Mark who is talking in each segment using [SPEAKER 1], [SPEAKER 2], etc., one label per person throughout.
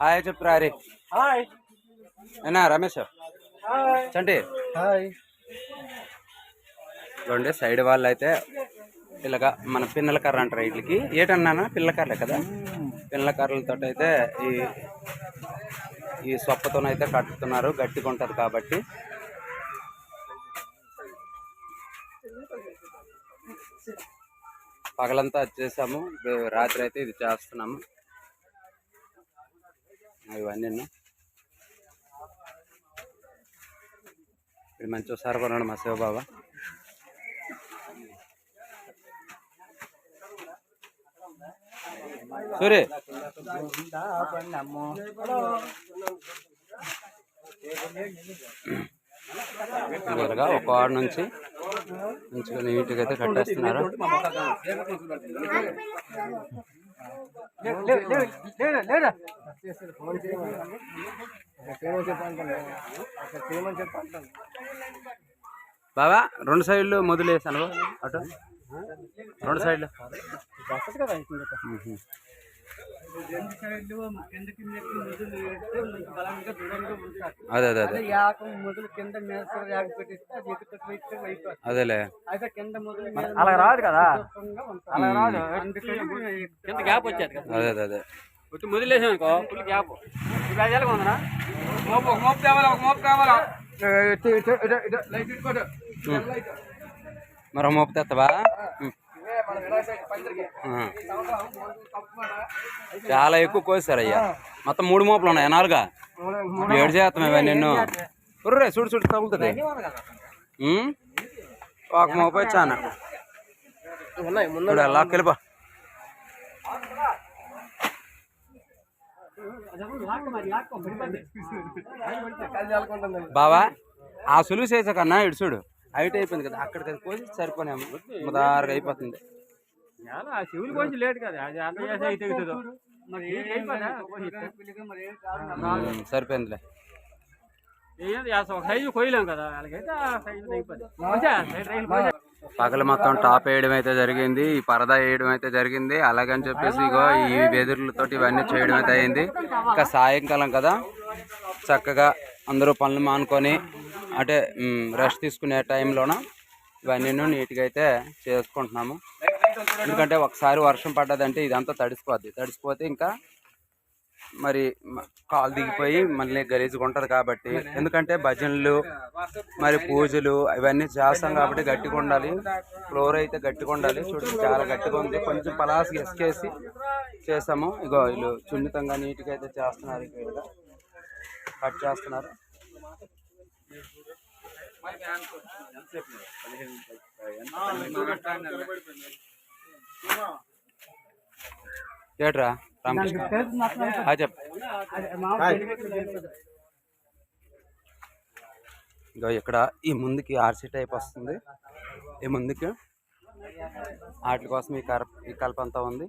[SPEAKER 1] Hi చెప్పు రారి
[SPEAKER 2] hi.
[SPEAKER 1] ఏనా రమేష్?
[SPEAKER 2] హాయ్.
[SPEAKER 1] చంటి?
[SPEAKER 2] హాయ్.
[SPEAKER 1] చూడండి సైడ్ వాళ్ళు అయితే ఇలాగా మన పిన్నల కర్ర అంటారు వీటికి. ఏటన్నానా? పిల్లల కర్రలే కదా? పిన్నల కర్రలతో అయితే ఈ ఈ సొప్పతోనైతే కట్టుతున్నారు గట్టిగా ఉంటుంది కాబట్టి. పగలంతా అది చేసాము రాత్రి అయితే ఇది చేస్తున్నాము. ఇవన్నీ ఇది మంచి కొన్నాడు మా శివబాబా. సూరే. ఇలాగా ఒక ఆడ నుంచి మంచిగా నీట్గా అయితే కట్టేస్తున్నారు. బాబా రెండు సైడ్లు మొదలేసాను అటు. రెండు సైడ్లు. అదే అదే అదే
[SPEAKER 2] మొదలు కింద
[SPEAKER 1] అదేలే.
[SPEAKER 2] అయితే కింద మొదలు
[SPEAKER 3] అలా రాదు కదా.
[SPEAKER 2] అలా
[SPEAKER 1] రాదు.
[SPEAKER 3] కింద గ్యాప్ వచ్చేది కదా.
[SPEAKER 1] అదే అదే అదే.
[SPEAKER 3] వచ్చి మొదలేసాం అనుకో ఫుల్ గ్యాప్. ఇప్పుడు ఐదు ఏళ్ళకి ఉందనా
[SPEAKER 2] మోపు ఒక మోపు కావాలా ఒక మోపు కావాలా?
[SPEAKER 1] మరో మోపు తెత్తవా? మ్మ్. ఆ. చాలా ఎక్కువ కోసారు అయ్యా. మొత్తం మూడు మోపులు ఉన్నాయి? నాలుగా? ఏడు చేస్తాం ఇవన్నీ నిన్ను. ఉర్రే చూడు చూడు తగులుతుంది. ఒక మోపై వచ్చాను.
[SPEAKER 2] ఉన్నాయి
[SPEAKER 1] చూడు అలా కలిపా బావా ఆ సులువు చేసాకన్నా కన్నా చూడు. హైట్ అయిపోయింది కదా అక్కడికి అది కోసి సరిపోనేమో ముదారుగా అయిపోతుంది.
[SPEAKER 3] చాలా శివులు కొంచెం లేట్ కదా అది అంత చేసి అయితే అవుతుందో
[SPEAKER 2] మరి
[SPEAKER 3] ఏ- అయిపోయిందా?
[SPEAKER 2] మరి ఏ
[SPEAKER 1] మ్మ్, సరిపోయిందిలే. పగలు మొత్తం టాప్ వేయడం అయితే జరిగింది ఈ పరదా వేయడం అయితే జరిగింది. అలాగని చెప్పేసి ఇగో ఈ వెదురులతోటి ఇవన్నీ చేయడం అయితే అయింది. ఇంకా సాయంకాలం కదా చక్కగా అందరూ పనులు మానుకొని అంటే రెస్ట్ తీసుకునే టైంలోన ఇవన్నీ నీట్గా అయితే చేసుకుంటున్నాము. ఎందుకంటే ఒకసారి వర్షం పడ్డదంటే ఇదంతా తడిసిపోద్ది. తడిసిపోతే ఇంకా మరి కాలు దిగిపోయి మళ్ళీ గలీజ్గా ఉంటుంది కాబట్టి. ఎందుకంటే భజనలు మరి పూజలు ఇవన్నీ చేస్తాం కాబట్టి గట్టిగా ఉండాలి. ఫ్లోర్ అయితే గట్టిగా ఉండాలి. చూడండి చాలా గట్టిగా ఉంది. కొంచెం పలాస్ ఇసుకేసి చేసాము. ఇగో వీళ్ళు సున్నితంగా నీట్గా అయితే చేస్తున్నారు. ఇక్కడ కట్ చేస్తున్నారు. ఏట్రా రామకృష్ణ. ఇగో ఇక్కడ ఈ ముందుకి ఆర్సీ టైప్ వస్తుంది. ఈ ముందుకి వాటి కోసం ఈ కర ఈ కలప అంతా ఉంది.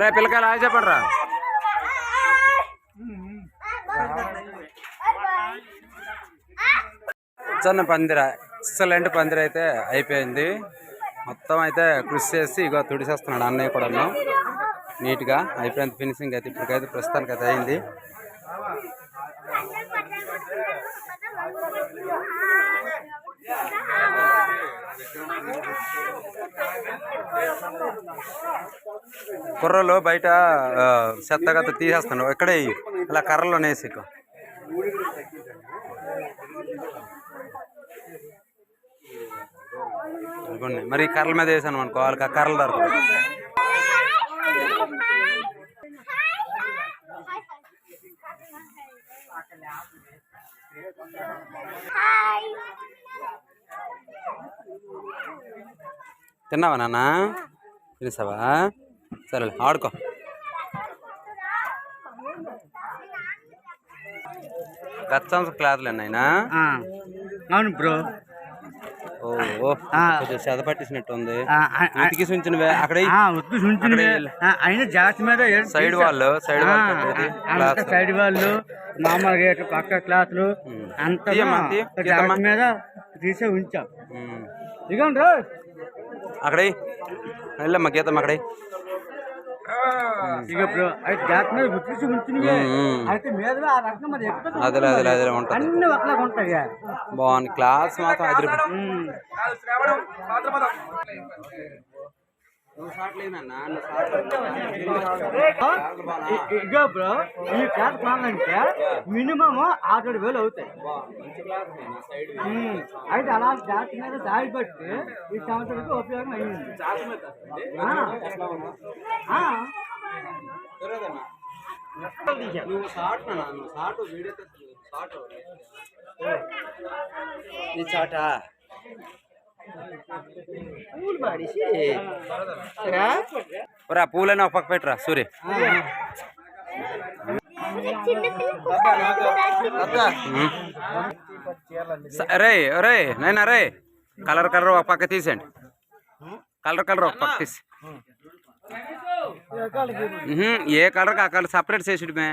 [SPEAKER 1] రే పిల్లకాయలు హాయ్ చెప్పండి రా చిన్న పందిర ఎక్సలెంట్ పందిర అయితే అయిపోయింది. మొత్తం అయితే కృషి చేసి ఇగో తుడిసేస్తున్నాడు అన్నయ్య కూడా నీట్గా అయిపోయింది ఫినిషింగ్ అయితే ఇప్పటికైతే ప్రస్తుతానికి అయితే అయింది. కుర్రలు బయట చెత్తగత చెత్త గత్త ఇలా కర్రలో నేసి మరి కర్రల మీద వేసాను అనుకో వాళ్ళకి ఆ కర్రలు దొరకదు తిన్నావా నాన్న? తినేసావా? సరే ఆడుకో. గచ్చాంశ క్లాత్లు నాయనా
[SPEAKER 2] అవును బ్రో.
[SPEAKER 1] ఓ ఓ,
[SPEAKER 2] ఆ.
[SPEAKER 1] కొంచెం చెద పట్టేసినట్టు ఉంది
[SPEAKER 2] ఆ, ఆ, ఆ,
[SPEAKER 1] ఉతికి ఉంచిన అక్కడ
[SPEAKER 2] అయిన జాతి మీద
[SPEAKER 1] సైడ్ వాళ్ళు సైడ్ వాళ్ళు
[SPEAKER 2] సైడ్ వాళ్ళు మామూలుగా పక్క క్లాసులు అంత మీద తీసే ఉంచాం. ఇదిగోండి రా.
[SPEAKER 1] అక్కడే వెళ్ళమ్మా గీతమ్మ అక్కడే
[SPEAKER 2] ఇక ఇప్పుడు అయితే జాతి మీద గుర్తించి ఉంచినవి
[SPEAKER 1] ఉమ్, ఉమ్.
[SPEAKER 2] అయితే మీద ఆ రకం మరి ఎక్కువ
[SPEAKER 1] అదిలే అదిలే అదిలే ఉంటది
[SPEAKER 2] అన్ని ఒకలాగా ఉంటాయి
[SPEAKER 1] బాగుంది క్లాస్ మాత్రం అదిరి
[SPEAKER 2] ఉమ్. ఇ- ఇగో బ్రో ఈ క్లాస్ కొనాలంటే మినిమం ఆరు వేలు అవుతాయి. అయితే అలా జాతి మీద దారి బట్టి ఈ సంవత్సరానికి ఉపయోగం అయ్యింది. ఆ. ఆ.
[SPEAKER 1] నువ్వు షార్ట్ నాన్న, నువ్వు షార్ట్ వీడియో షార్ట్ నీ ఆ పూలని ఒక పక్క పెట్టరా సూర్య రే రే నైనా రే కలర్ కలర్ ఒక పక్క తీసేయండి కలర్ కలర్ ఒక పక్క తీసి ఏ కలర్ ఆ కలర్ సపరేట్ చేసిడమే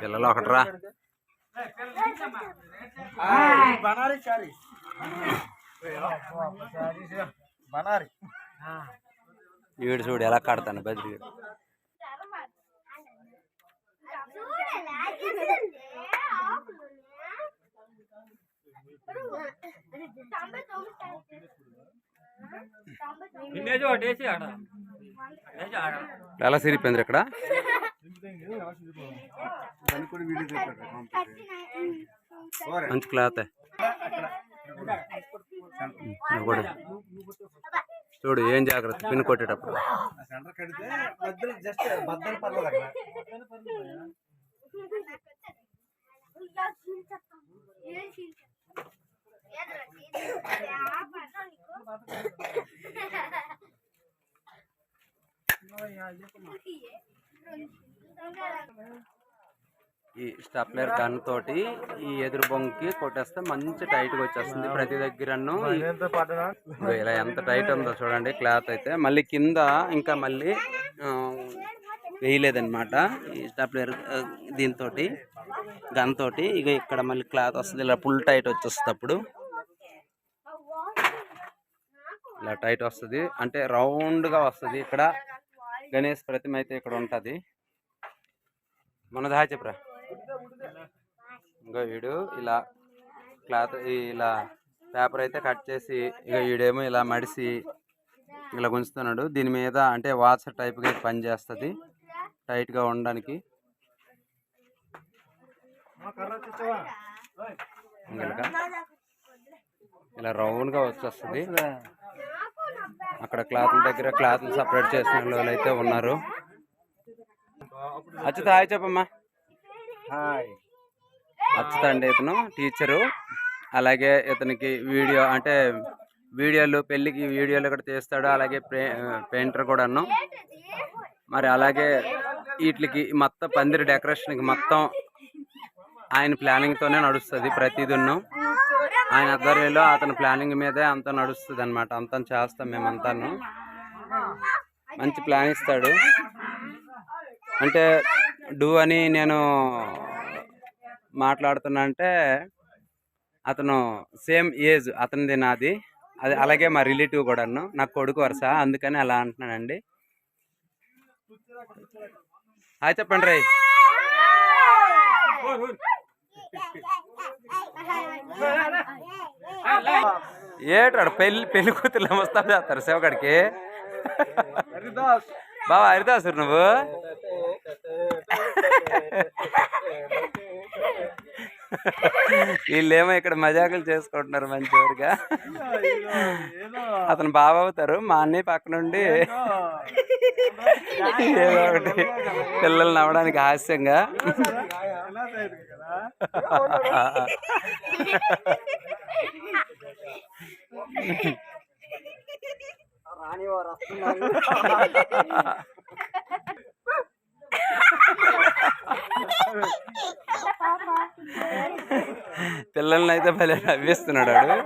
[SPEAKER 1] పిల్లలు ఒకటి రా వీడు చూడు ఎలా కడతాను బద్రి ఎలా సిరిపోయింది ఇక్కడ? మంచి క్లాత్. చూడు ఏం జాగ్రత్త పిన్ కొట్టేటప్పుడు. ఈ స్టప్లర్ గన్ తోటి ఈ ఎదురు బొంకి కొట్టేస్తే మంచి టైట్గా వచ్చేస్తుంది ప్రతి దగ్గరను. ఇదిగో ఇలా ఎంత టైట్ ఉందో చూడండి క్లాత్ అయితే. మళ్ళీ కింద ఇంకా మళ్ళీ వేయలేదన్నమాట ఈ స్టప్లర్ దీంతో గన్ తోటి. ఇక ఇక్కడ మళ్ళీ క్లాత్ వస్తుంది ఇలా ఫుల్ టైట్ వచ్చేస్తుంది అప్పుడు ఇలా టైట్ వస్తుంది. అంటే రౌండ్గా వస్తుంది ఇక్కడ. గణేష్ ప్రతిమ అయితే ఇక్కడ ఉంటది. మన దా చెప్పరా? ఇంకా వీడు ఇలా క్లాత్ ఇలా పేపర్ అయితే కట్ చేసి ఇక వీడేమో ఇలా మడిసి ఇలా గుంచుతున్నాడు దీని మీద అంటే వాచ్ టైప్గా పనిచేస్తుంది టైట్గా ఉండడానికి. ఇలా రౌండ్గా వచ్చేస్తుంది. అక్కడ క్లాత్ల దగ్గర క్లాత్లు సపరేట్ చేసిన వాళ్ళు అయితే ఉన్నారు. అచ్యుత హాయ్ చెప్పమ్మా. అచ్యుత అండి ఇతను టీచరు. అలాగే ఇతనికి వీడియో అంటే వీడియోలు పెళ్ళికి వీడియోలు కూడా తీస్తాడు. అలాగే పెయింటర్ కూడాను. మరి అలాగే వీటికి మొత్తం పందిరి డెకరేషన్కి మొత్తం ఆయన ప్లానింగ్తోనే నడుస్తుంది ప్రతిదిన్ను. ఆయన ఆధ్వర్యంలో అతని ప్లానింగ్ మీదే అంతా నడుస్తుంది అనమాట అంతా చేస్తాం మేమంతాను. మంచి ప్లాన్ ఇస్తాడు. అంటే డూ అని నేను మాట్లాడుతున్నా అంటే అతను సేమ్ ఏజ్ అతనిది నాది. అది అలాగే మా రిలేటివ్ కూడాను. నాకు కొడుకు వరుస. అందుకని అలా అంటున్నానండి. హాయ్ చెప్పండి రే. ఏటాడు పెళ్ళి పెళ్ళి కూతుర్లు వస్తా చేస్తారు శివగడికి? బాబా హరిదాసు నువ్వు? వీళ్ళేమో ఇక్కడ మజాకులు చేసుకుంటున్నారు మంచివారుగా అతను బాగా అవుతారు మా అన్నయ్య పక్క నుండి ఏదో. ఒకటి పిల్లలు నవ్వడానికి హాస్యంగా.
[SPEAKER 2] రానివారు వస్తున్నారు
[SPEAKER 1] పిల్లల్ని అయితే భలే నవ్విస్తున్నాడు వాడు.